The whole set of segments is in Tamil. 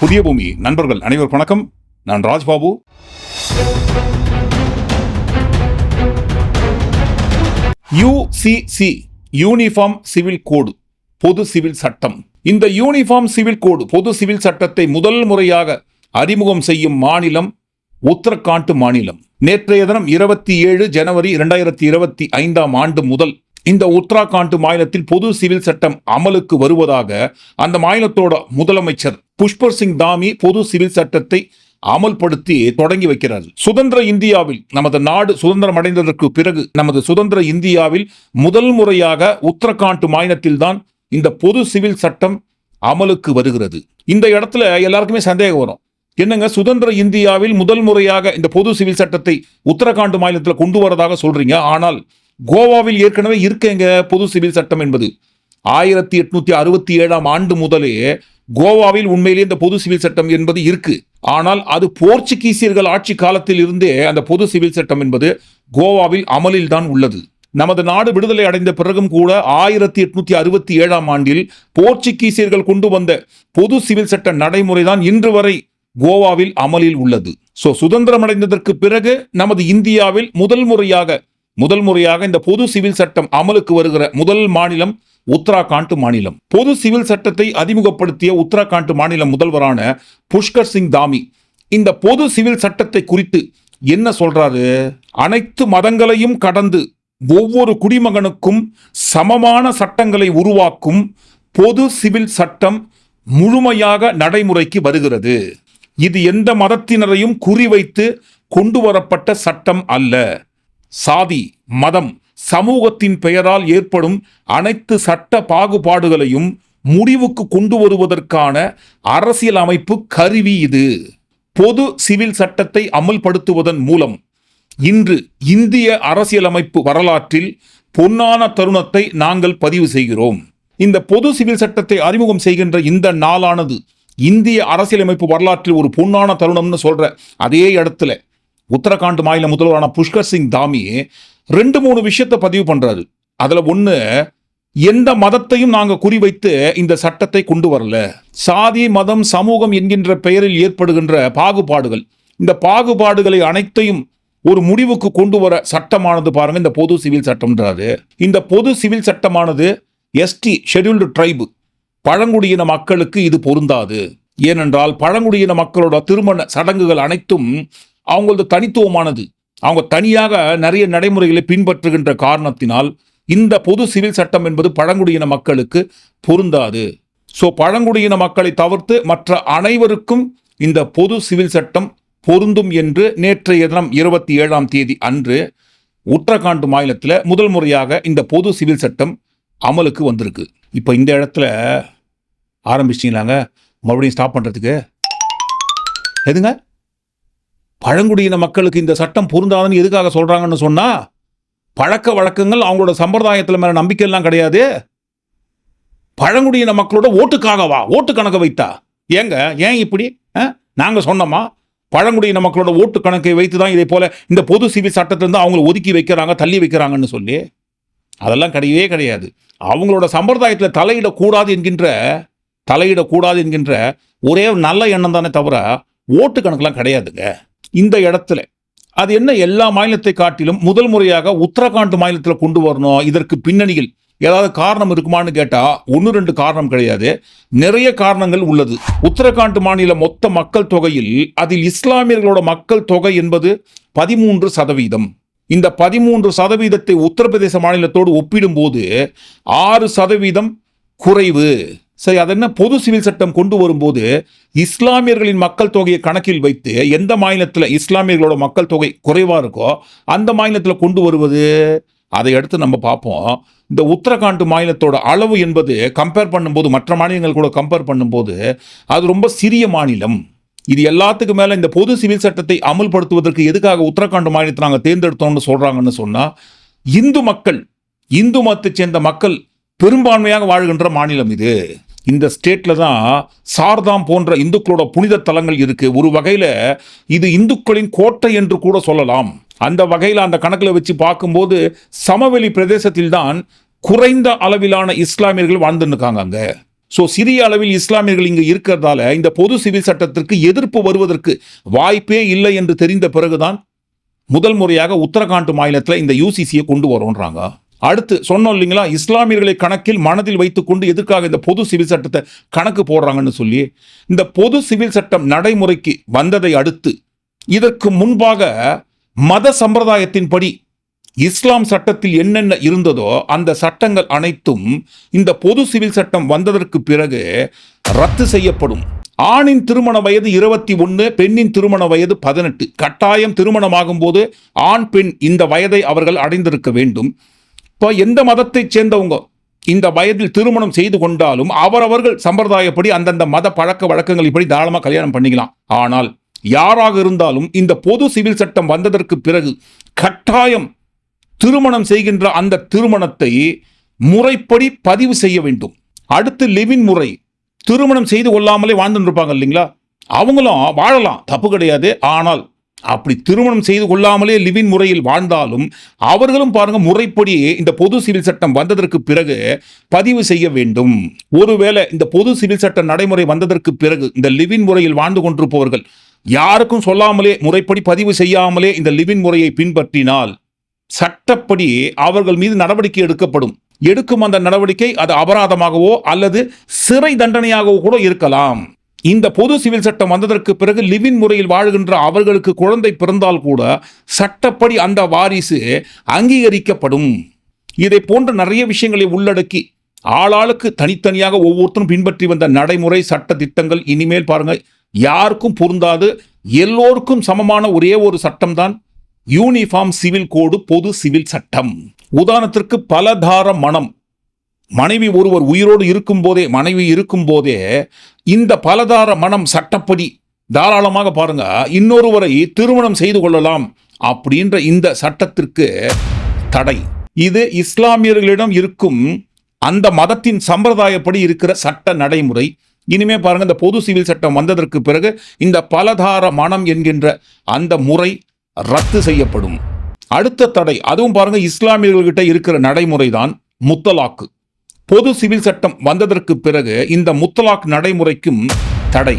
புதிய பூமி. நண்பர்கள் அனைவர் வணக்கம். நான் Rajbabu. UCC uniform civil code பொது சிவில் சட்டம். இந்த யூனிஃபார்ம் சிவில் கோடு பொது சிவில் சட்டத்தை முதல் முறையாக அறிமுகம் செய்யும் மாநிலம் உத்தரகாண்ட் மாநிலம். நேற்றைய தினம் இருபத்தி ஏழு ஜனவரி இரண்டாயிரத்தி இருபத்தி ஐந்தாம் ஆண்டு முதல் இந்த உத்தராகாண்ட் மாநிலத்தில் பொது சிவில் சட்டம் அமலுக்கு வருவதாக அந்த மாநிலத்தோட முதலமைச்சர் புஷ்பர் சிங் தாமி பொது சிவில் சட்டத்தை அமல்படுத்தி தொடங்கி வைக்கிறார். சுதந்திர இந்தியாவில் நமது நாடு சுதந்திரம் அடைந்ததற்கு பிறகு நமது சுதந்திர இந்தியாவில் முதல் முறையாக உத்தரகாண்ட் மாநிலத்தில்தான் இந்த பொது சிவில் சட்டம் அமலுக்கு வருகிறது. இந்த இடத்துல எல்லாருக்குமே சந்தேகம் வரும். என்னங்க சுதந்திர இந்தியாவில் முதல் முறையாக இந்த பொது சிவில் சட்டத்தை உத்தரகாண்ட் மாநிலத்தில் கொண்டு வரதாக சொல்றீங்க? ஆனால் கோவாவில் ஏற்கனவே இருக்கேங்க பொது சிவில் சட்டம் என்பது. ஆயிரத்தி எட்நூத்தி அறுபத்தி ஏழாம் ஆண்டு முதலே கோவாவில் உண்மையிலேயே இந்த பொது சிவில் சட்டம் என்பது இருக்கு. ஆனால் அது போர்ச்சுகீசியர்கள் ஆட்சி காலத்தில் இருந்தே அந்த பொது சிவில் சட்டம் என்பது கோவாவில் அமலில் தான் உள்ளது. நமது நாடு விடுதலை அடைந்த பிறகும் கூட ஆயிரத்தி எட்நூத்தி அறுபத்தி ஏழாம் ஆண்டில் போர்ச்சுகீசியர்கள் கொண்டு வந்த பொது சிவில் சட்ட நடைமுறைதான் இன்று வரை கோவாவில் அமலில் உள்ளது. சோ சுதந்திரம் அடைந்ததற்கு பிறகு நமது இந்தியாவில் முதல் முறையாக முதல் முறையாக இந்த பொது சிவில் சட்டம் அமலுக்கு வருகிற முதல் மாநிலம் உத்தராகாண்ட் மாநிலம். பொது சிவில் சட்டத்தை அறிமுகப்படுத்திய உத்தராகாண்ட் மாநில முதல்வரான புஷ்கர் சிங் தாமி இந்த பொது சிவில் சட்டத்தை குறித்து என்ன சொல்றாரு? அனைத்து மதங்களையும் கடந்து ஒவ்வொரு குடிமகனுக்கும் சமமான சட்டங்களை உருவாக்கும் பொது சிவில் சட்டம் முழுமையாக நடைமுறைக்கு வருகிறது. இது எந்த மதத்தினரையும் குறிவைத்து கொண்டு வரப்பட்ட சட்டம் அல்ல. சாதி மதம் சமூகத்தின் பெயரால் ஏற்படும் அனைத்து சட்ட பாகுபாடுகளையும் முடிவுக்கு கொண்டு வருவதற்கான அரசியல் அமைப்பு கருவி இது. பொது சிவில் சட்டத்தை அமல்படுத்துவதன் மூலம் இன்று இந்திய அரசியலமைப்பு வரலாற்றில் பொன்னான தருணத்தை நாங்கள் பதிவு செய்கிறோம். இந்த பொது சிவில் சட்டத்தை அறிமுகம் செய்கின்ற இந்த நாளானது இந்திய அரசியலமைப்பு வரலாற்றில் ஒரு பொன்னான தருணம்னு சொல்ற அதே இடத்துல உத்தரகாண்ட் மாநில முதல்வரான புஷ்கர் சிங் தாமி ரெண்டு மூணு விஷயத்தை பதிவு பண்ணுறாரு அதில் ஒன்று எந்த மதத்தையும் நாங்கள் குறிவைத்து இந்த சட்டத்தை கொண்டு வரல. சாதி மதம் சமூகம் என்கின்ற பெயரில் ஏற்படுகின்ற பாகுபாடுகள். இந்த பாகுபாடுகளை அனைத்தையும் ஒரு முடிவுக்கு கொண்டு வர சட்டமானது பாருங்க இந்த பொது சிவில் சட்டம்ன்றாரு. இந்த பொது சிவில் சட்டமானது எஸ்டி ஷெட்யூல்டு ட்ரைபு பழங்குடியின மக்களுக்கு இது பொருந்தாது. ஏனென்றால் பழங்குடியின மக்களோட திருமண சடங்குகள் அனைத்தும் அவங்களது தனித்துவமானது. அவங்க தனியாக நிறைய நடைமுறைகளை பின்பற்றுகின்ற காரணத்தினால் இந்த பொது சிவில் சட்டம் என்பது பழங்குடியின மக்களுக்கு பொருந்தாது. ஸோ பழங்குடியின மக்களை தவிர்த்து மற்ற அனைவருக்கும் இந்த பொது சிவில் சட்டம் பொருந்தும் என்று நேற்றைய தினம் இருபத்தி ஏழாம் தேதி அன்று உத்தரகாண்ட் மாநிலத்தில் முதல் முறையாக இந்த பொது சிவில் சட்டம் அமலுக்கு வந்திருக்கு. இப்போ இந்த இடத்துல ஆரம்பிச்சிங்களாங்க மறுபடியும் ஸ்டாப் பண்ணுறதுக்கு எதுங்க? பழங்குடியின மக்களுக்கு இந்த சட்டம் பொருந்தாதுன்னு எதுக்காக சொல்கிறாங்கன்னு சொன்னால் பழக்க வழக்கங்கள் அவங்களோட சம்பிரதாயத்தில் மேலே நம்பிக்கையெல்லாம் கிடையாது. பழங்குடியின மக்களோட ஓட்டுக்காகவா? ஓட்டு கணக்கை வைத்தா? ஏங்க ஏன் இப்படி? நாங்கள் சொன்னோமா? பழங்குடியின மக்களோட ஓட்டு கணக்கை வைத்து தான் இதே போல் இந்த பொது சிவில் சட்டத்திலேருந்து அவங்கள ஒதுக்கி வைக்கிறாங்க தள்ளி வைக்கிறாங்கன்னு சொல்லி அதெல்லாம் கிடையவே கிடையாது. அவங்களோட சம்பிரதாயத்தில் தலையிடக்கூடாது என்கின்ற தலையிடக்கூடாது என்கின்ற ஒரே நல்ல எண்ணம் தானே தவிர ஓட்டு கணக்கெலாம் கிடையாதுங்க. இந்த இடத்துல. அது என்ன எல்லா மாநிலத்தை காட்டிலும் முதல் முறையாக உத்தரகாண்ட் மாநிலத்தில் கொண்டு வரணும் இதற்கு பின்னணியில் ஏதாவது காரணம் இருக்குமான்னு கேட்டால் ஒன்று ரெண்டு காரணம் கிடையாது. நிறைய காரணங்கள் உள்ளது. உத்தரகாண்ட் மாநில மொத்த மக்கள் தொகையில் அதில் இஸ்லாமியர்களோட மக்கள் தொகை என்பது பதிமூன்று சதவீதம். இந்த பதிமூன்று சதவீதத்தை உத்தரப்பிரதேச மாநிலத்தோடு ஒப்பிடும்போது ஆறு சதவீதம் குறைவு. சரி அது என்ன பொது சிவில் சட்டம் கொண்டு வரும்போது இஸ்லாமியர்களின் மக்கள் தொகையை கணக்கில் வைத்து எந்த மாநிலத்தில் இஸ்லாமியர்களோட மக்கள் தொகை குறைவாக இருக்கோ அந்த மாநிலத்தில் கொண்டு வருவது? அதை அடுத்து நம்ம பார்ப்போம். இந்த உத்தரகாண்ட் மாநிலத்தோட அளவு என்பது கம்பேர் பண்ணும்போது மற்ற மாநிலங்கள் கூட கம்பேர் பண்ணும்போது அது ரொம்ப சிறிய மாநிலம். இது எல்லாத்துக்கும் மேலே இந்த பொது சிவில் சட்டத்தை அமல்படுத்துவதற்கு எதுக்காக உத்தரகாண்ட் மாநிலத்தை நாங்கள் தேர்ந்தெடுத்தோம்னு சொல்கிறாங்கன்னு சொன்னால் இந்து மக்கள் இந்து மதத்தை சேர்ந்த மக்கள் பெரும்பான்மையாக வாழ்கின்ற மாநிலம் இது. இந்த ஸ்டேட்டில் தான் சார்தாம் போன்ற இந்துக்களோட புனித தலங்கள் இருக்குது ஒரு வகையில் இது இந்துக்களின் கோட்டை என்று கூட சொல்லலாம். அந்த வகையில் அந்த கணக்கில் வச்சு பார்க்கும்போது சமவெளி பிரதேசத்தில் தான் குறைந்த அளவிலான இஸ்லாமியர்கள் வாழ்ந்துன்னு இருக்காங்க அங்கே. ஸோ சிறிய அளவில் இஸ்லாமியர்கள் இங்கு இருக்கிறதால இந்த பொது சிவில் சட்டத்திற்கு எதிர்ப்பு வருவதற்கு வாய்ப்பே இல்லை என்று தெரிந்த பிறகுதான் முதல் முறையாக உத்தரகாண்ட் மாநிலத்தில் இந்த யூசிசியை கொண்டு வரோன்றாங்க. அடுத்து சொன்னோம் இல்லைங்களா? இஸ்லாமியர்களை கணக்கில் மனதில் வைத்துக்கொண்டு எதுக்காக இந்த பொது சிவில் சட்டத்தை கணக்கு போடுறாங்கன்னு சொல்லி இந்த பொது சிவில் சட்டம் நடைமுறைக்கு வந்ததை அடுத்து இதற்கு முன்பாக மத சம்பிரதாயத்தின்படி இஸ்லாம் சட்டத்தில் என்னென்ன இருந்ததோ அந்த சட்டங்கள் அனைத்தும் இந்த பொது சிவில் சட்டம் வந்ததற்கு பிறகு ரத்து செய்யப்படும். ஆணின் திருமண வயது இருபத்தி ஒன்று பெண்ணின் திருமண வயது பதினெட்டு. கட்டாயம் திருமணமாகும் போது ஆண் பெண் இந்த வயதை அவர்கள் அடைந்திருக்க வேண்டும். இப்போ எந்த மதத்தைச் சேர்ந்தவங்க? இந்த வயதில் திருமணம் செய்து கொண்டாலும் அவரவர்கள் சம்பிரதாயப்படி அந்தந்த மத பழக்க வழக்கங்கள் இப்படி தாராளமாக கல்யாணம் பண்ணிக்கலாம். ஆனால் யாராக இருந்தாலும் இந்த பொது சிவில் சட்டம் வந்ததற்கு பிறகு கட்டாயம் திருமணம் செய்கின்ற அந்த திருமணத்தை முறைப்படி பதிவு செய்ய வேண்டும். அடுத்து லிவின் முறை. திருமணம் செய்து கொள்ளாமலே வாழ்ந்துட்டு இருப்பாங்க இல்லைங்களா? அவங்களும் வாழலாம். தப்பு கிடையாது. ஆனால் அப்படி திருமணம் செய்து கொள்ளாமலே லிவின் முறையில் வாழ்ந்தாலும் அவர்களும் பாருங்க முறைப்படி இந்த பொது சிவில் சட்டம் வந்ததற்கு பிறகு பதிவு செய்ய வேண்டும். ஒருவேளை இந்த பொது சிவில் சட்ட நடைமுறை வந்ததற்கு பிறகு இந்த லிவின் முறையில் வாழ்ந்து கொண்டிருப்பவர்கள் யாருக்கும் சொல்லாமலே முறைப்படி பதிவு செய்யாமலே இந்த லிவின் முறையை பின்பற்றினால் சட்டப்படி அவர்கள் மீது நடவடிக்கை எடுக்கப்படும். எடுக்கும் அந்த நடவடிக்கை அது அபராதமாகவோ அல்லது சிறை தண்டனையாகவோ கூட இருக்கலாம். இந்த பொது சிவில் சட்டம் வந்ததற்கு பிறகு லிவின் முறையில் வாழுகின்ற அவர்களுக்கு குழந்தை பிறந்தால் கூட சட்டப்படி அந்த வாரிசு அங்கீகரிக்கப்படும். இதை போன்ற நிறைய விஷயங்களை உள்ளடக்கி ஆளாளுக்கு தனித்தனியாக ஒவ்வொருத்தரும் பின்பற்றி வந்த நடைமுறை சட்ட திட்டங்கள் இனிமேல் பாருங்கள் யாருக்கும் பொருந்தாது. எல்லோருக்கும் சமமான ஒரே ஒரு சட்டம்தான் யூனிஃபார்ம் சிவில் கோடு பொது சிவில் சட்டம். உதாரணத்திற்கு பலதார மனம். மனைவி ஒருவர் உயிரோடு இருக்கும் போதே மனைவி இருக்கும் போதே இந்த பலதார மனம் சட்டப்படி தாராளமாக பாருங்க இன்னொருவரை திருமணம் செய்து கொள்ளலாம் அப்படின்ற இந்த சட்டத்திற்கு தடை. இது இஸ்லாமியர்களிடம் இருக்கும் அந்த மதத்தின் சம்பிரதாயப்படி இருக்கிற சட்ட நடைமுறை. இனிமே பாருங்க இந்த பொது சிவில் சட்டம் வந்ததற்கு பிறகு இந்த பலதார மனம் என்கின்ற அந்த முறை ரத்து செய்யப்படும். அடுத்த தடை அதுவும் பாருங்க இஸ்லாமியர்கள்கிட்ட இருக்கிற நடைமுறை தான் முத்தலாக்கு. பொது சிவில் சட்டம் வந்ததற்கு பிறகு இந்த முத்தலாக் நடைமுறைக்கும் தடை.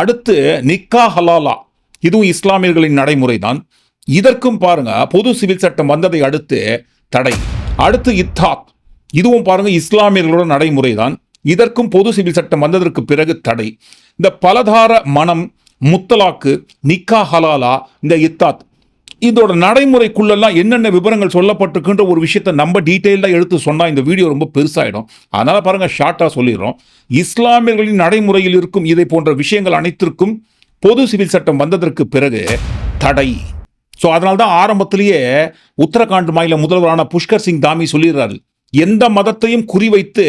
அடுத்து நிக்கா ஹலாலா. இதுவும் இஸ்லாமியர்களின் நடைமுறை தான் இதற்கும் பாருங்க பொது சிவில் சட்டம் வந்ததை அடுத்து தடை. அடுத்து இத்தாத். இதுவும் பாருங்க இஸ்லாமியர்களோட நடைமுறை தான் இதற்கும் பொது சிவில் சட்டம் வந்ததற்கு பிறகு தடை. இந்த பலதார மனம் முத்தலாக்கு நிக்கா ஹலாலா இந்த இத்தாத் இதோட நடைமுறைக்குள்ளெல்லாம் என்னென்ன விவரங்கள் சொல்லப்பட்டிருக்குன்ற ஒரு விஷயத்தை நம்ம டீட்டெயிலாக எடுத்து சொன்னால் இந்த வீடியோ ரொம்ப பெருசாயிடும். அதனால் பாருங்கள் ஷார்ட்டாக சொல்லிடுறோம். இஸ்லாமியர்களின் நடைமுறையில் இருக்கும் இதை போன்ற விஷயங்கள் அனைத்திற்கும் பொது சிவில் சட்டம் வந்ததற்கு பிறகு தடை. ஸோ அதனால தான் ஆரம்பத்திலேயே உத்தரகாண்ட் மாநில முதல்வரான புஷ்கர் சிங் தாமி சொல்லிடுறாரு. எந்த மதத்தையும் குறிவைத்து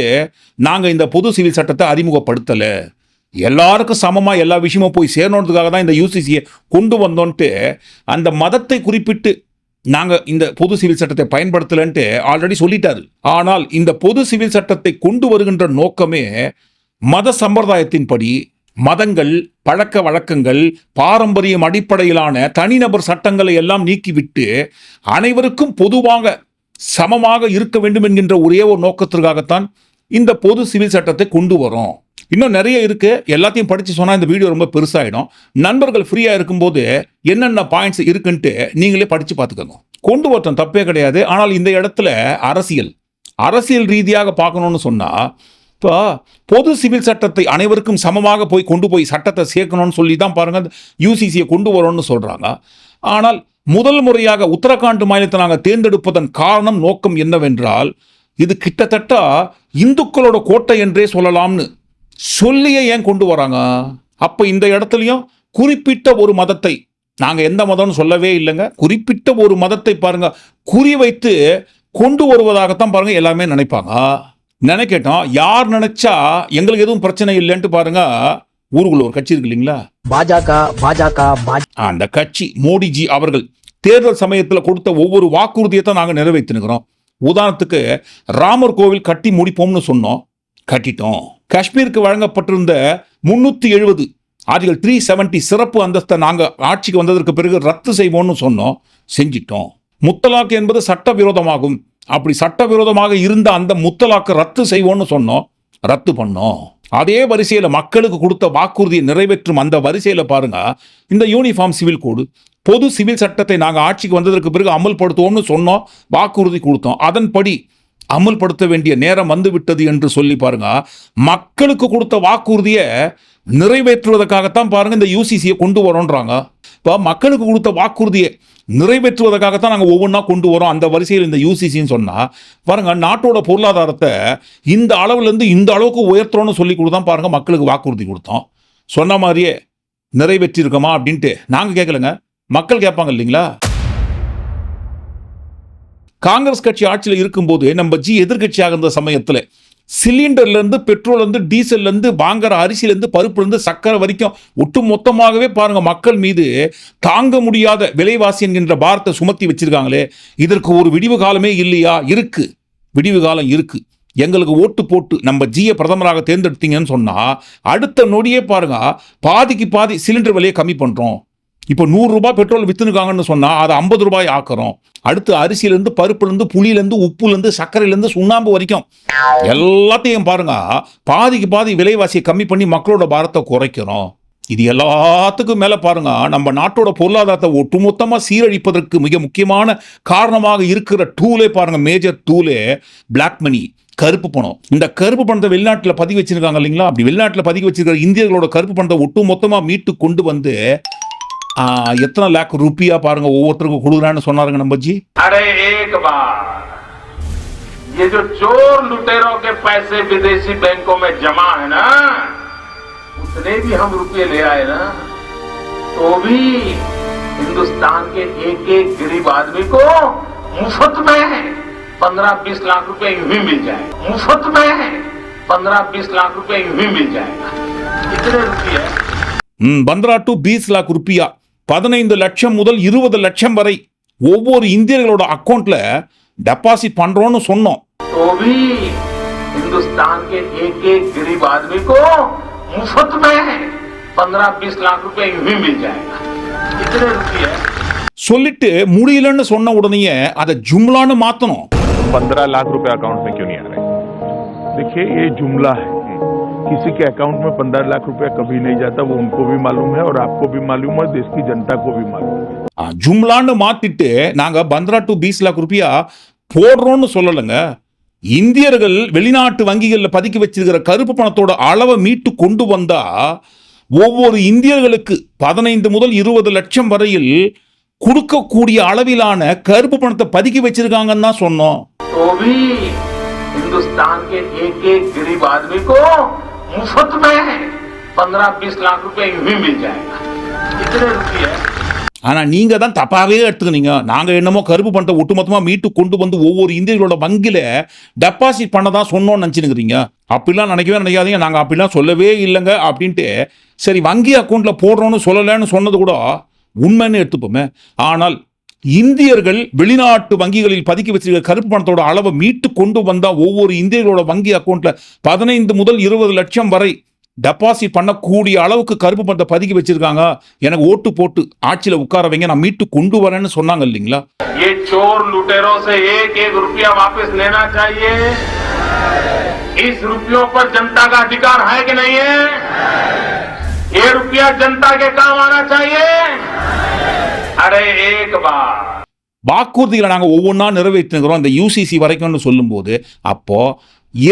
நாங்கள் இந்த பொது சிவில் சட்டத்தை அறிமுகப்படுத்தலை. எல்லாருக்கும் சமமாக எல்லா விஷயமும் போய் சேரணுன்றதுக்காக தான் இந்த யூசிசியை கொண்டு வந்தோன்ட்டு அந்த மதத்தை குறிப்பிட்டு நாங்கள் இந்த பொது சிவில் சட்டத்தை பயன்படுத்தலைன்ட்டு ஆல்ரெடி சொல்லிட்டாரு. ஆனால் இந்த பொது சிவில் சட்டத்தை கொண்டு வருகின்ற நோக்கமே மத சம்பிரதாயத்தின்படி மதங்கள் பழக்க வழக்கங்கள் பாரம்பரியம் அடிப்படையிலான தனிநபர் சட்டங்களை எல்லாம் நீக்கிவிட்டு அனைவருக்கும் பொதுவாக சமமாக இருக்க வேண்டும் என்கின்ற ஒரே ஒரு நோக்கத்திற்காகத்தான் இந்த பொது சிவில் சட்டத்தை கொண்டு வரோம். இன்னும் நிறைய இருக்குது எல்லாத்தையும் படித்து சொன்னால் இந்த வீடியோ ரொம்ப பெருசாகிடும் நண்பர்கள் ஃப்ரீயாக இருக்கும்போது என்னென்ன பாயிண்ட்ஸ் இருக்குன்ட்டு நீங்களே படித்து பார்த்துக்கோங்க. கொண்டு வரட்டும் தப்பே கிடையாது. ஆனால் இந்த இடத்துல அரசியல். அரசியல் ரீதியாக பார்க்கணும்னு சொன்னால் இப்போ பொது சிவில் சட்டத்தை அனைவருக்கும் சமமாக போய் கொண்டு போய் சட்டத்தை சேர்க்கணும்னு சொல்லி தான் பாருங்கள் யூசிசியை கொண்டு வரோம்னு சொல்கிறாங்க ஆனால் முதல் முறையாக உத்தரகாண்ட் மாநிலத்தை நாங்கள் தேர்ந்தெடுப்பதன் காரணம் நோக்கம் என்னவென்றால் இது கிட்டத்தட்ட இந்துக்களோட கோட்டை என்றே சொல்லலாம்னு. சொல்லியே ஏன் கொண்டு வராங்க? அப்போ இந்த இடத்துலையும் குறிப்பிட்ட ஒரு மதத்தை நாங்கள் எந்த மதம்னு சொல்லவே இல்லைங்க. குறிப்பிட்ட ஒரு மதத்தை பாருங்க குறிவைத்து கொண்டு வருவதாகத்தான் பாருங்க எல்லாமே நினைப்பாங்க. நினைக்கட்டும் யார் நினைச்சா எங்களுக்கு எதுவும் பிரச்சனை இல்லைன்ட்டு பாருங்க ஊருக்குள்ள ஒரு கட்சி இருக்கு இல்லைங்களா? பாஜக பாஜக பாஜ அந்த கட்சி மோடிஜி அவர்கள் தேர்தல் சமயத்தில் கொடுத்த ஒவ்வொரு வாக்குறுதியை தான் நாங்கள் நிறைவேற்றினுக்கிறோம். உதாரணத்துக்கு ராமர் கோவில் கட்டி முடிப்போம்னு சொன்னோம் கட்டிட்டோம். காஷ்மீருக்கு வழங்கப்பட்டிருந்த முன்னூற்றி எழுபது ஆர்டிகல் த்ரீ செவன்டி சிறப்பு அந்தஸ்தை நாங்கள் ஆட்சிக்கு வந்ததற்கு பிறகு ரத்து செய்வோம்னு சொன்னோம் செஞ்சிட்டோம். முத்தலாக் என்பது சட்டவிரோதமாகும். அப்படி சட்டவிரோதமாக இருந்த அந்த முத்தலாக்கை ரத்து செய்வோம்னு சொன்னோம் ரத்து பண்ணோம். அதே வரிசையில் மக்களுக்கு கொடுத்த வாக்குறுதியை நிறைவேற்றும் அந்த வரிசையில் பாருங்க இந்த யூனிஃபார்ம் சிவில் கோடு பொது சிவில் சட்டத்தை நாங்கள் ஆட்சிக்கு வந்ததற்கு பிறகு அமல்படுத்துவோம்னு சொன்னோம் வாக்குறுதி கொடுத்தோம். அதன்படி அமல்படுத்த வேண்டிய நேரம் வந்து விட்டது என்று சொல்லி பாருங்க. மக்களுக்கு கொடுத்த வாக்குறுதியை நிறைவேற்றுவதற்காகத்தான் பாருங்க இந்த யூசிசியை கொண்டு வரோன்றாங்க. இப்போ மக்களுக்கு கொடுத்த வாக்குறுதியை நிறைவேற்றுவதற்காகத்தான் நாங்கள் ஒவ்வொன்றா கொண்டு வரோம். அந்த வரிசையில் இந்த யூசிசின்னு சொன்னால் பாருங்கள் நாட்டோட பொருளாதாரத்தை இந்த அளவுலேருந்து இந்த அளவுக்கு உயர்த்துறோம்னு சொல்லி கொடுத்தான் பாருங்கள் மக்களுக்கு வாக்குறுதி கொடுத்தோம். சொன்ன மாதிரியே நிறைவேற்றியிருக்கோமா அப்படின்ட்டு நாங்கள் கேட்கலங்க. மக்கள் கேட்பாங்க இல்லைங்களா? காங்கிரஸ் கட்சி ஆட்சியில் இருக்கும்போது நம்ம ஜி எதிர்கட்சியாக இருந்த சமயத்தில் சிலிண்டர்லேருந்து பெட்ரோல்லேருந்து டீசல்லேருந்து வாங்குற அரிசியிலேருந்து பருப்புலேருந்து சக்கரை வரைக்கும் ஒட்டு மொத்தமாகவே பாருங்கள் மக்கள் மீது தாங்க முடியாத விலைவாசி என்கின்ற பாரத்தை சுமத்தி வச்சுருக்காங்களே இதற்கு ஒரு விடிவு காலமே இல்லையா? இருக்குது விடிவு காலம் இருக்குது எங்களுக்கு ஓட்டு போட்டு நம்ம ஜியை பிரதமராக தேர்ந்தெடுத்தீங்கன்னு சொன்னால் அடுத்த நொடியே பாருங்க பாதிக்கு பாதி சிலிண்டர் விலையை கம்மி பண்ணுறோம் இப்போ நூறுரூபா பெட்ரோல் விற்றுனுக்காங்கன்னு சொன்னால் அதை ஐம்பது ரூபாய் ஆக்குறோம். அடுத்து அரிசியிலேருந்து பருப்புலேருந்து புளியிலேருந்து உப்புலேருந்து சர்க்கரையிலேருந்து சுண்ணாம்பு வரைக்கும். எல்லாத்தையும் பாருங்க பாதிக்கு பாதி விலைவாசியை கம்மி பண்ணி மக்களோட பாரத்தை குறைக்கிறோம். இது எல்லாத்துக்கும் மேலே பாருங்க நம்ம நாட்டோட பொருளாதாரத்தை ஒட்டுமொத்தமாக சீரழிப்பதற்கு மிக முக்கியமான காரணமாக இருக்கிற டூலே பாருங்க மேஜர் டூலே பிளாக் மணி கருப்பு பணம். இந்த கருப்பு பணத்தை வெளிநாட்டில் பதிவு வச்சிருக்காங்க இல்லைங்களா? அப்படி வெளிநாட்டில் பதிவு வச்சிருக்கிற இந்தியர்களோட கருப்பு பணத்தை ஒட்டு மொத்தமாக மீட்டு கொண்டு வந்து எத்தனை லேக் ருப்பியா பாருங்க ஒவ்வொருத்தருக்கும் கொடுக்குறான்னு சொன்னாருங்க நம்ம ஜி अरे एक बार ये जो चोर लुटेरों के पैसे विदेशी बैंकों में जमा है ना उतने भी हम रुपये ले आए ना तो भी हिंदुस्तान के एक एक गरीब आदमी को मुफ्त में पंद्रह बीस लाख रुपए यूं ही मिल जाए मुफ्त में पंद्रह बीस लाख रुपए यूं ही मिल जाएगा कितने रुपये ம், பந்த்ரா டு பீஸ் லாக் ருப்பியா பதினைந்து லட்சம் முதல் இருபது லட்சம் வரை ஒவ்வொரு இந்தியர்களோட அக்கௌண்ட்ல டெபாசிட் பண்றோம்னு சொன்னோம் तो भी हिंदुस्तान के एक एक गरीब आदमी को मुफ्त में पंद्रह बीस लाख रुपए यूं ही मिल जाएगा कितने रुपये சொல்லிட்டு முடியலன்னு சொன்ன உடனேயே அதை ஜும்லான்னு மாத்தணும் पंद्रह लाख रुपए अकाउंट में क्यों नहीं आ रहे देखिए ये जुमला है किसी के अकाउंट में पंद्रह लाख रुपया कभी नहीं जाता वो उनको भी मालूम है और आपको भी मालूम है देश की जनता को भी मालूम है ஆ, ஜும்லான்னு மாத்திட்டு நாங்க பந்த்ரா டு பீஸ் லாக் ருப்பியா போடுறோம்னு சொல்லலைங்க இந்தியர்கள் வெளிநாட்டு வங்கிகளில் பதுக்கி வச்சிருக்கிற கருப்பு பணத்தோட அளவை மீட்டு கொண்டு வந்தா ஒவ்வொரு இந்தியர்களுக்கு பதினைந்து முதல் இருபது லட்சம் வரையில் கொடுக்கக்கூடிய அளவிலான கருப்பு பணத்தை பதுக்கி வச்சிருக்காங்கன்னு தான் சொன்னோம் तो भी हिंदुस्तान के एक एक गरीब आदमी को मुफ्त में पंद्रह बीस लाख रुपए यूं ही मिल जाएगा कितने रुपये ஆனா நீங்க தான் தப்பாவே எடுத்துக்கினீங்க நாங்க என்னமோ கருப்பு பணத்தை ஒட்டுமொத்தமா மீட்டு கொண்டு வந்து ஒவ்வொரு இந்தியர்களோட வங்கியில டெபாசிட் பண்ண தான் சொன்னோம்னு நினச்சினுக்கிறீங்க அப்படிலாம் நினைக்கவே நினைக்காதீங்க நாங்க அப்படிலாம் சொல்லவே இல்லைங்க அப்படின்ட்டு சரி வங்கி அக்கௌண்ட்ல போடுறோம்னு சொல்லலைன்னு சொன்னது கூட உண்மைன்னு எடுத்துப்போமே ஆனால் இந்தியர்கள் வெளிநாட்டு வங்கிகளில் பதுக்கி வச்சிருக்கிற கருப்பு பணத்தோட அளவை மீட்டு கொண்டு வந்தா ஒவ்வொரு இந்தியர்களோட வங்கி அக்கௌண்ட்ல பதினைந்து முதல் இருபது லட்சம் வரை டெபாசிட் பண்ணக்கூடிய அளவுக்கு கருப்பு பணத்தை பதுக்கி வச்சிருக்காங்க எனக்கு ஓட்டு போட்டு ஆட்சியில் உட்கார வைங்க நான் மீட்டு கொண்டு வரேன்னு சொன்னாங்க இல்லைங்களா ये चोर लुटेरों से एक एक रुपया वापस लेना चाहिए इस रुपयों पर जनता का अधिकार है कि नहीं है ये रुपया जनता के काम आना चाहिए अरे एक बार வாக்குறுதிகளை நாங்கள் ஒவ்வொன்றா நிறைவேற்றுகிறோம் இந்த யூசிசி வரைக்கும்னு சொல்லும்போது அப்போ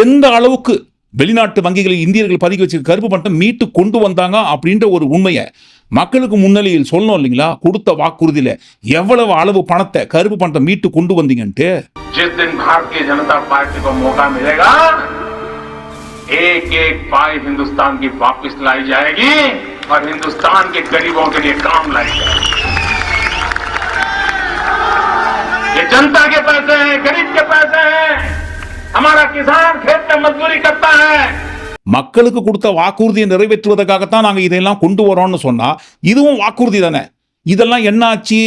எந்த அளவுக்கு வெளிநாட்டு வங்கிகளில் இந்தியர்கள் பதுக்கி வச்சிருக்க கருப்பு பணத்தை மீட்டு கொண்டு வந்தாங்க அப்படின்ற ஒரு உண்மையை மக்களுக்கு முன்னிலையில் சொல்லணும் இல்லைங்களா கொடுத்த வாக்குறுதியில் எவ்வளவு அளவு பணத்தை கருப்பு பணத்தை மீட்டு கொண்டு வந்தீங்கன்ட்டு जिस दिन भारतीय जनता पार्टी को मौका मिलेगा एक एक पाई हिंदुस्तान की वापस लाई जाएगी और हिंदुस्तान के गरीबों के लिए काम लाई जाएगी ये जनता के पैसे हैं गरीब के पैसे हैं हमारा किसान खेत में मजदूरी करता है மக்களுக்கு கொடுத்த வாக்குறுதியை நிறைவேற்றுவதற்காகத்தான் நாங்கள் இதையெல்லாம் கொண்டு வரோம்னு சொன்னா இதுவும் வாக்குறுதி தானே இதெல்லாம் என்னாச்சு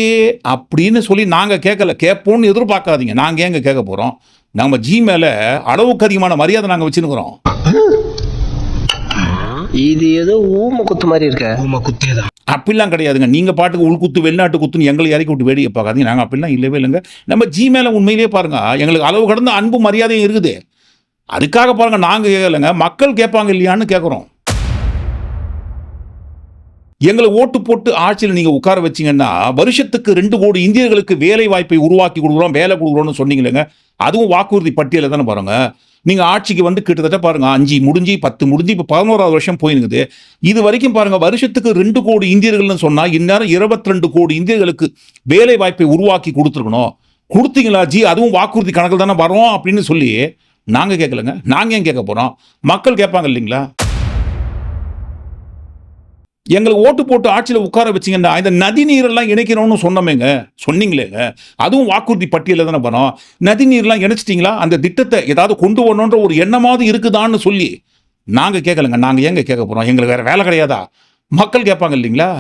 அப்படின்னு சொல்லி நாங்கள் கேட்கல கேட்போம்னு எதிர்பார்க்காதீங்க நாங்கள் எங்க கேட்க போகிறோம் நம்ம ஜி மேலே அளவுக்கு அதிகமான மரியாதை நாங்கள் வச்சுருக்கிறோம் இது ஏதோ ஊம குத்து மாதிரி இருக்க. ஊம குத்தேதான் அப்படிலாம் கிடையாதுங்க. நீங்கள் பாட்டுக்கு உள்குத்து வெளிநாட்டு குத்துன்னு எங்களை இறக்கி விட்டு வேடிக்கை பார்க்காதீங்க. நாங்கள் அப்படிலாம் இல்லவே இல்லைங்க. நம்ம ஜி மேலே உண்மையிலேயே பாருங்க. எங்களுக்கு அளவு கடந்த அன்பு மரியாதையும் இருக்குது. அதுக்காக பாருங்க நாங்க கேட்கலைங்க மக்கள் கேட்பாங்க இல்லையான்னு கேட்குறோம் எங்களை ஓட்டு போட்டு ஆட்சியில் நீங்க உட்கார வச்சீங்கன்னா வருஷத்துக்கு ரெண்டு கோடி இந்தியர்களுக்கு வேலை வாய்ப்பை உருவாக்கி கொடுக்குறோம் வேலை கொடுக்குறோம்னு சொன்னீங்களேங்க. அதுவும் வாக்குறுதி பட்டியலில் தானே பாருங்க. நீங்கள் ஆட்சிக்கு வந்து கிட்டத்தட்ட பாருங்கள் அஞ்சு முடிஞ்சு பத்து முடிஞ்சு இப்போ பதினோராவது வருஷம் போயிருக்குது. இது வரைக்கும் பாருங்கள் வருஷத்துக்கு ரெண்டு கோடி இந்தியர்கள்னு சொன்னால் இந்நேரம் இருபத்தி ரெண்டு கோடி இந்தியர்களுக்கு வேலை வாய்ப்பை உருவாக்கி கொடுத்துருக்கணும். கொடுத்தீங்களா ஜி? அதுவும் வாக்குறுதி கணக்கில் தானே வரோம் அப்படின்னு சொல்லி நாங்கள் கேட்கலங்க. நாங்கள் ஏன் கேட்க போகிறோம் மக்கள் கேட்பாங்க இல்லைங்களா? எங்களுக்கு ஓட்டு போட்டு ஆட்சியில் உட்கார வச்சிங்கன்னா இந்த நதி நீரெல்லாம் இணைக்கணும்னு சொன்னமேங்க. சொன்னீங்களேங்க. அதுவும் வாக்குறுதி பட்டியலில் தானே வரோம். நதி நீர்லாம் இணைச்சிட்டிங்களா? அந்த திட்டத்தை ஏதாவது கொண்டு வரணுன்ற ஒரு எண்ணமாவது இருக்குதான்னு சொல்லி நாங்கள் கேட்கலங்க நாங்கள் ஏங்க கேட்க போகிறோம் எங்களுக்கு வேறு வேலை கிடையாதா? மக்கள் கேட்பாங்க இல்லைங்களா?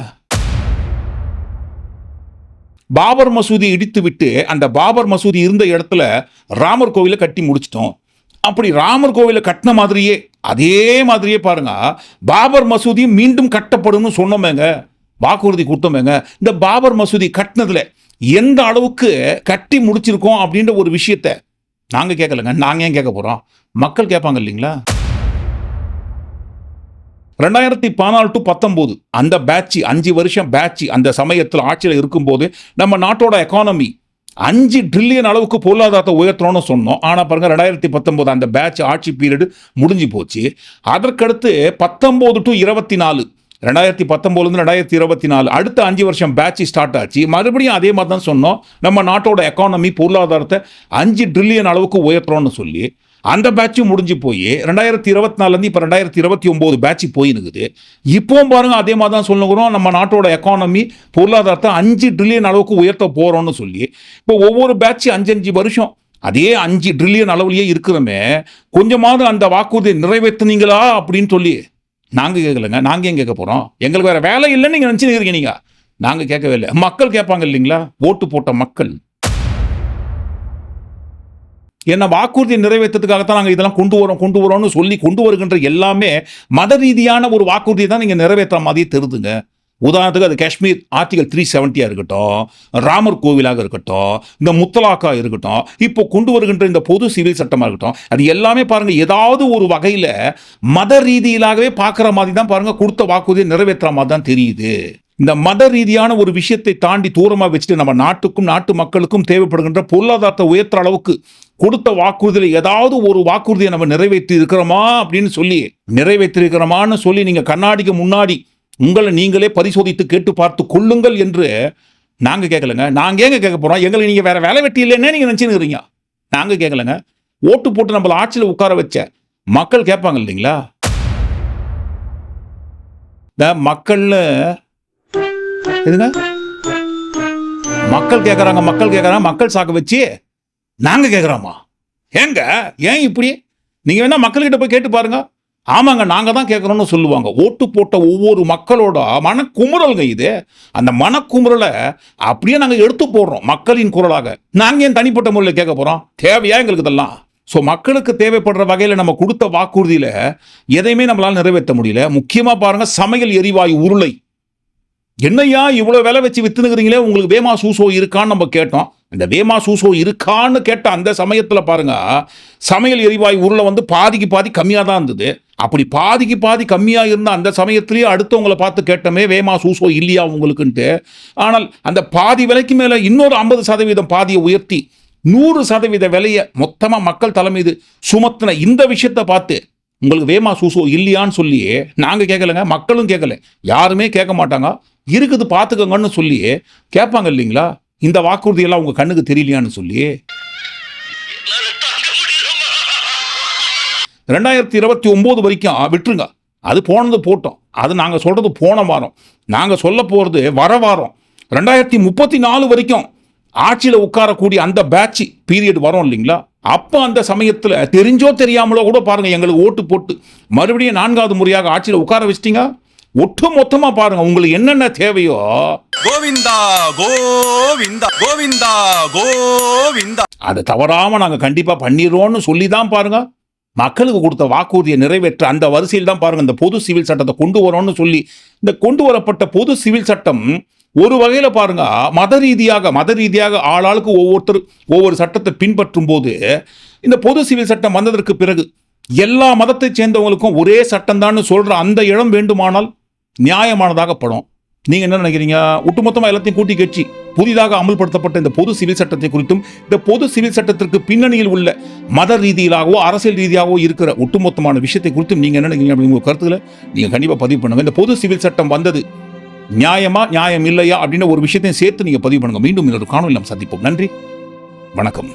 பாபர் மசூதி இடித்து விட்டு அந்த பாபர் மசூதி இருந்த இடத்துல ராமர் கோவிலை கட்டி முடிச்சிட்டோம். அப்படி ராமர் கோவிலை கட்டின மாதிரியே அதே மாதிரியே பாருங்க. பாபர் மசூதி மீண்டும் கட்டப்படும்னு சொன்னோமேங்க. வாக்குறுதி கொடுத்தோமேங்க. இந்த பாபர் மசூதி கட்டினதுல எந்த அளவுக்கு கட்டி முடிச்சிருக்கோம் அப்படின்ற ஒரு விஷயத்த நாங்க கேட்கலங்க. நாங்க ஏன் கேட்க போறோம்? மக்கள் கேட்பாங்க இல்லைங்களா? ரெண்டாயிரத்தி பதினாலு டு பத்தொம்போது அந்த பேட்சி அஞ்சு வருஷம் பேட்சி அந்த சமயத்தில் ஆட்சியில் இருக்கும்போது நம்ம நாட்டோட எக்கானமி அஞ்சு ட்ரில்லியன் அளவுக்கு பொருளாதாரத்தை உயர்த்தணும்னு சொன்னோம். ஆனால் பாருங்க ரெண்டாயிரத்தி பத்தொம்போது அந்த பேட்ச் ஆட்சி பீரியடு முடிஞ்சு போச்சு. அதற்கடுத்து பத்தொம்போது டு இருபத்தி நாலு ரெண்டாயிரத்தி பத்தொம்போதுலேருந்து ரெண்டாயிரத்தி இருபத்தி நாலு அடுத்த அஞ்சு வருஷம் பேட்ச் ஸ்டார்ட் ஆச்சு. மறுபடியும் அதே மாதிரி தான் சொன்னோம். நம்ம நாட்டோட எக்கானமி பொருளாதாரத்தை அஞ்சு ட்ரில்லியன் அளவுக்கு உயர்த்துறோம்னு சொல்லி. அந்த பேட்சும் முடிஞ்சு போய் ரெண்டாயிரத்தி இருபத்தி நாலுலேருந்து இப்போ ரெண்டாயிரத்தி இருபத்தி ஒம்பது பேட்ச் போயினுக்குது இப்போவும் பாருங்கள் அதே மாதிரி தான் சொல்லுங்கிறோம் நம்ம நாட்டோட எக்கானமி பொருளாதாரத்தை அஞ்சு ட்ரில்லியன் அளவுக்கு உயர்த்த போகிறோம்னு சொல்லி இப்போ ஒவ்வொரு பேட்ச் அஞ்சு அஞ்சு வருஷம் அதே அஞ்சு ட்ரில்லியன் அளவுலேயே இருக்கிறோமே கொஞ்சமாவது அந்த வாக்குறுதியை நிறைவேற்றுனீங்களா அப்படின்னு சொல்லி நாங்கள் கேட்கலங்க நாங்கள் ஏன் கேட்க போகிறோம் எங்களுக்கு வேறு வேலை இல்லைன்னு நீங்கள் நினச்சிருக்கீங்க நீங்கள் நாங்கள் கேட்கவே இல்லை. மக்கள் கேட்பாங்க இல்லைங்களா? ஓட்டு போட்ட மக்கள். என்ன வாக்குறுதியை நிறைவேற்றதுக்காகத்தான் நாங்கள் இதெல்லாம் கொண்டு வரோம் கொண்டு வரோம்னு சொல்லி கொண்டு வருகின்ற எல்லாமே மத ரீதியான ஒரு வாக்குறுதியை தான் நீங்கள் நிறைவேற்ற மாதிரியே தெரிதுங்க. உதாரணத்துக்கு அது காஷ்மீர் ஆர்டிகல் த்ரீ செவன்ட்டியாக இருக்கட்டும் ராமர் கோவிலாக இருக்கட்டும் இந்த முத்தலாக்கா இருக்கட்டும் இப்போ கொண்டு வருகின்ற இந்த பொது சிவில் சட்டமாக இருக்கட்டும் அது எல்லாமே பாருங்கள் ஏதாவது ஒரு வகையில் மத ரீதியிலாகவே பார்க்குற மாதிரி தான் பாருங்கள் கொடுத்த வாக்குறுதியை நிறைவேற்றுற மாதிரி தான் தெரியுது. இந்த மத ரீதியான ஒரு விஷயத்தை தாண்டி தூரமாக வச்சுட்டு நம்ம நாட்டுக்கும் நாட்டு மக்களுக்கும் தேவைப்படுகின்ற பொருளாதாரத்தை உயர்த்துற அளவுக்கு கொடுத்த வாக்குறுதியில் ஏதாவது ஒரு வாக்குறுதியை நம்ம நிறைவேற்றி இருக்கிறோமா அப்படின்னு சொல்லி நிறைவேற்றி இருக்கிறோமான்னு சொல்லி நீங்கள் கண்ணாடிக்கு முன்னாடி உங்களை நீங்களே பரிசோதித்து கேட்டு பார்த்து கொள்ளுங்கள் என்று நாங்கள் கேட்கலங்க. நாங்கள் ஏங்க கேட்க போகிறோம் எங்களை நீங்கள் வேறு வேலை வெட்டி இல்லைன்னே நீங்கள் நினைச்சுன்னு நாங்கள் கேட்கலங்க. ஓட்டு போட்டு நம்மளை ஆட்சியில் உட்கார வச்ச மக்கள் கேட்பாங்க இல்லைங்களா? இந்த மக்கள்னு எதுங்க? மக்கள் கேட்குறாங்க மக்கள் கேட்குறாங்க மக்கள் சாக்க வச்சு நாங்கள் கேட்குறோமா ஏங்க ஏன் இப்படி? நீங்கள் வேணா மக்கள்கிட்ட போய் கேட்டு பாருங்க. ஆமாங்க நாங்கள் தான் கேட்குறோம்னு சொல்லுவாங்க. ஓட்டு போட்ட ஒவ்வொரு மக்களோட மனக்குமுறல்ங்க இது. அந்த மனக்குமுறலை அப்படியே நாங்கள் எடுத்து போடுறோம் மக்களின் குரலாக. நாங்கள் ஏன் தனிப்பட்ட முறையில் கேட்க போகிறோம் தேவையா எங்களுக்கு இதெல்லாம்? ஸோ மக்களுக்கு தேவைப்படுற வகையில் நம்ம கொடுத்த வாக்குறுதியில் எதையுமே நம்மளால் நிறைவேற்ற முடியல. முக்கியமாக பாருங்கள் சமையல் எரிவாயு உருளை. என்னையா இவ்வளோ விலை வச்சு வித்துனுக்குறீங்களே? உங்களுக்கு வேமா சூசோ இருக்கான்னு நம்ம கேட்டோம். இந்த வேமா சூசோ இருக்கான்னு கேட்ட அந்த சமயத்தில் பாருங்க சமையல் எரிவாயு உருளை வந்து பாதிக்கு பாதி கம்மியாக தான் இருந்தது. அப்படி பாதிக்கு பாதி கம்மியாக இருந்த அந்த சமயத்திலேயே அடுத்தவங்களை பார்த்து கேட்டோமே வேமா சூசோ இல்லையா உங்களுக்குன்ட்டு. ஆனால் அந்த பாதி விலைக்கு மேலே இன்னொரு ஐம்பது சதவீதம் பாதியை உயர்த்தி நூறு சதவீத விலையை மொத்தமாக மக்கள் தலைமீது சுமத்தின இந்த விஷயத்தை பார்த்து உங்களுக்கு வேமா சூசோ இல்லையான்னு சொல்லி நாங்கள் கேட்கலங்க மக்களும் கேட்கல யாருமே கேட்க மாட்டாங்க. இருக்குது பார்த்துக்கோங்கன்னு சொல்லி கேட்பாங்க இல்லைங்களா? இந்த வாக்குறுதியெல்லாம் உங்கள் கண்ணுக்கு தெரியலையான்னு சொல்லி ரெண்டாயிரத்தி இருபத்தி ஒம்பது வரைக்கும் விட்டுருங்க. அது போனது போட்டோம். அது நாங்கள் சொல்கிறது போன வாரம். நாங்கள் சொல்ல போகிறது வர வாரம். ரெண்டாயிரத்தி முப்பத்தி நாலு வரைக்கும் ஆட்சியில் உட்காரக்கூடிய அந்த பேட்ச் பீரியட் வரும் இல்லைங்களா? அப்போ அந்த சமயத்தில் தெரிஞ்சோ தெரியாமலோ கூட பாருங்கள் எங்களுக்கு ஓட்டு போட்டு மறுபடியும் நான்காவது முறையாக ஆட்சியில் உட்கார வச்சிட்டிங்க. ஒட்டு மொத்தமாக பாருங்க உங்களுக்கு என்னென்ன தேவையோ. கோவிந்தா கோவிந்தா கோவிந்தா கோவிந்தா. அதை தவறாமல் நாங்கள் கண்டிப்பாக பண்ணிடுறோம்னு சொல்லி தான் பாருங்க. மக்களுக்கு கொடுத்த வாக்குறுதியை நிறைவேற்ற அந்த வரிசையில் தான் பாருங்க இந்த பொது சிவில் சட்டத்தை கொண்டு வரோம்னு சொல்லி. இந்த கொண்டு வரப்பட்ட பொது சிவில் சட்டம் ஒரு வகையில் பாருங்க மத ரீதியாக மத ரீதியாக ஆளாளுக்கு ஒவ்வொருத்தர் ஒவ்வொரு சட்டத்தை பின்பற்றும் போது இந்த பொது சிவில் சட்டம் வந்ததற்கு பிறகு எல்லா மதத்தைச் சேர்ந்தவங்களுக்கும் ஒரே சட்டம் சொல்ற அந்த இடம் வேண்டுமானால் நியாயமானதாக படம். நீங்கள் என்ன நினைக்கிறீங்க? ஒட்டுமொத்தமாக எல்லாத்தையும் கூட்டி கட்சி புதிதாக அமல்படுத்தப்பட்ட இந்த பொது சிவில் சட்டத்தை குறித்தும் இந்த பொது சிவில் சட்டத்திற்கு பின்னணியில் உள்ள மத ரீதியிலாகவோ அரசியல் ரீதியாகவோ இருக்கிற ஒட்டுமொத்தமான விஷயத்தை குறித்தும் நீங்கள் என்ன நினைக்கிறீங்க அப்படிங்கிற உங்க கருத்துக்களை நீங்கள் கண்டிப்பாக பதிவு பண்ணுங்கள் இந்த பொது சிவில் சட்டம் வந்தது நியாயமா நியாயம் இல்லையா அப்படின்னு ஒரு விஷயத்தையும் சேர்த்து நீங்கள் பதிவு பண்ணுங்கள் மீண்டும் இன்னொரு காணொலி நாம் சந்திப்போம். நன்றி வணக்கம்.